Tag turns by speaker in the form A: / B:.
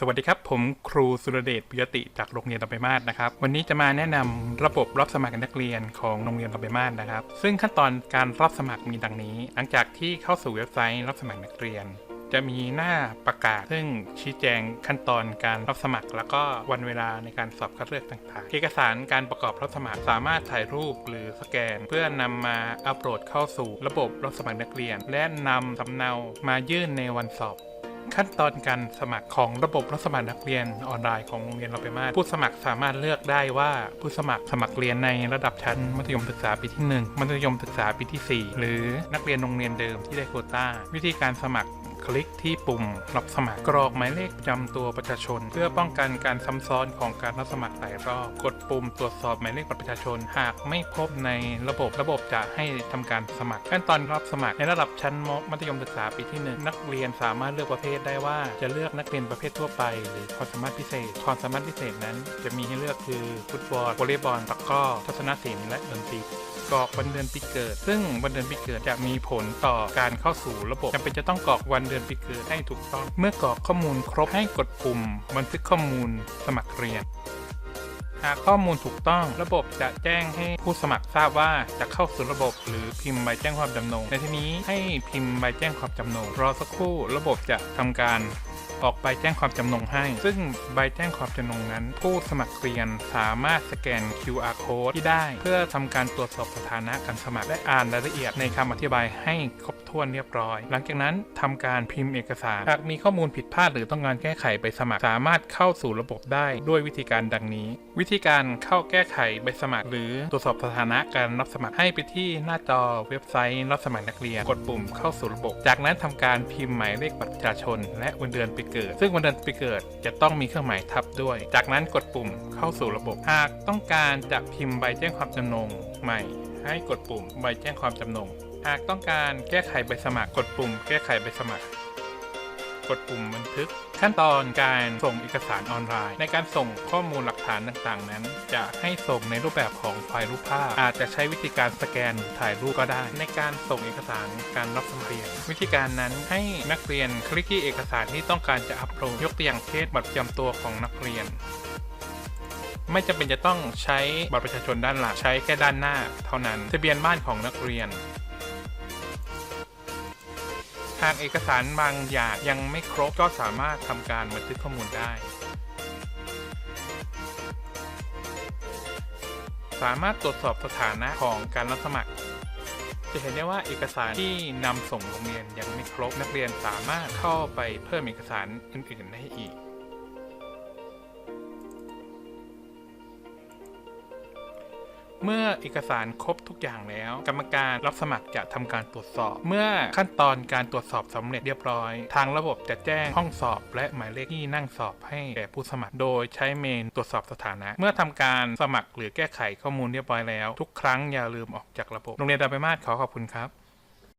A: สวัสดีครับ ผมครูสุรเดชปิยติจากโรงเรียนระเบมาศนะครับ วันนี้จะมาแนะนำระบบรับสมัครนักเรียนของโรงเรียนระเบมาศนะครับ ซึ่งขั้นตอนการรับสมัครมีดังนี้ หลังจากที่เข้าสู่เว็บไซต์รับสมัครนักเรียน จะมีหน้าประกาศ ซึ่งชี้แจงขั้นตอนการรับสมัคร แล้วก็วันเวลาในการสอบคัดเลือกต่างๆ เอกสารการประกอบรับสมัครสามารถถ่ายรูปหรือสแกน เพื่อนำมาอัปโหลดเข้าสู่ ระบบรับสมัครนักเรียน และนำสำเนามายื่นในวันสอบ ขั้นตอนการสมัครของระบบรับสมัครนักเรียนออนไลน์ของโรงเรียนเราไปมาก ผู้สมัครสามารถเลือกได้ว่าผู้สมัครสมัครเรียนในระดับชั้นมัธยมศึกษาปีที่ 1 มัธยมศึกษาปีที่ 4 หรือนักเรียนโรงเรียนเดิมที่ได้โควต้า วิธีการสมัคร คลิกที่ปุ่มรับสมัครกรอกหมายเลขประจำตัวประชาชน เพื่อป้องกันการซ้ำซ้อนของการรับสมัครหลายรอบ กดปุ่มตรวจสอบหมายเลขบัตรประชาชน หากไม่พบในระบบระบบจะให้ทำการสมัคร ขั้นตอนรับสมัครในระดับชั้นมัธยมศึกษาปีที่หนึ่งนักเรียนสามารถเลือกประเภทได้ว่าจะเลือกนักเรียนประเภททั่วไป หรือความสามารถพิเศษ ความสามารถพิเศษนั้น จะมีให้เลือกคือฟุตบอลวอลเลย์บอลตะกร้อทัศนศิลป์และดนตรี กรอกวันเดือนปีเกิด ซึ่งวันเดือนปีเกิดจะมีผลต่อการเข้าสู่ระบบจำเป็นจะต้องกรอกวันเดือนปีเกิดให้ถูกต้อง เมื่อกรอกข้อมูลครบให้กดปุ่ม บันทึกข้อมูลสมัครเรียนหากข้อมูลถูกต้องระบบจะแจ้งให้ผู้สมัครทราบว่าจะเข้าสู่ระบบ หรือพิมพ์ใบแจ้งความจำนง ในที่นี้ให้พิมพ์ใบแจ้งความจำนงรอสักครู่ระบบจะทำการ ออกใบแจ้งความจำนงให้ ซึ่งใบแจ้งความจำนงนั้น ผู้สมัครเรียนสามารถสแกน QR code ที่ได้ เพื่อทำการตรวจสอบสถานะการสมัครและอ่านรายละเอียดในคำอธิบายให้ครบถ้วนเรียบร้อย หลังจากนั้นทำการพิมพ์เอกสาร หากมีข้อมูลผิดพลาดหรือต้องการแก้ไขใบสมัคร สามารถเข้าสู่ระบบได้ด้วยวิธีการดังนี้ วิธีการเข้าแก้ไขใบสมัคร หรือตรวจสอบสถานะการรับสมัครให้ไปที่หน้าจอเว็บไซต์รับสมัครนักเรียน กดปุ่มเข้าสู่ระบบ จากนั้นทำการพิมพ์หมายเลขบัตรประชาชน และวันเดือนปีเกิด ซึ่งวันเดือนปีเกิดจะต้องมีเครื่องหมายทับด้วย จากนั้นกดปุ่มเข้าสู่ระบบ หากต้องการจะพิมพ์ใบแจ้งความจำนงใหม่ ให้กดปุ่มใบแจ้งความจำนง หากต้องการแก้ไขใบสมัครกดปุ่ม แก้ไขใบสมัคร กดปุ่มบันทึก ขั้นตอนการส่งเอกสารออนไลน์ ในการส่งข้อมูลหลักฐานต่างๆ นั้น จะให้ส่งในรูปแบบของไฟล์รูปภาพ อาจจะใช้วิธีการสแกนหรือถ่ายรูปก็ได้ ในการส่งเอกสารการรับสมัครเรียนวิธีการนั้นให้นักเรียนคลิกที่เอกสารที่ต้องการจะอัปโหลดยกตัวอย่างเช่นบัตรประจำตัวของนักเรียนไม่จำเป็นจะต้องใช้บัตรประชาชนด้านหลังใช้แค่ด้านหน้า เท่านั้น ทะเบียนบ้านของนักเรียน หากเอกสารบางอย่างยังไม่ครบก็สามารถทำการบันทึกข้อมูลได้ สามารถตรวจสอบสถานะของการรับสมัคร จะเห็นได้ว่าเอกสารที่นำส่งโรงเรียนยังไม่ครบนักเรียนสามารถเข้าไปเพิ่มเอกสารอื่นๆได้อีก เมื่อเอกสารครบทุกอย่างแล้ว กรรมการรับสมัครจะทำการตรวจสอบ เมื่อขั้นตอนการตรวจสอบสำเร็จเรียบร้อย ทางระบบจะแจ้งห้องสอบ และหมายเลขที่นั่งสอบให้แก่ผู้สมัคร โดยใช้เมนตรวจสอบสถานะ เมื่อทำการสมัครหรือแก้ไขข้อมูลเรียบร้อยแล้ว ทุกครั้งอย่าลืมออกจากระบบโรงเรียนดาไปมาศขอขอบคุณครับ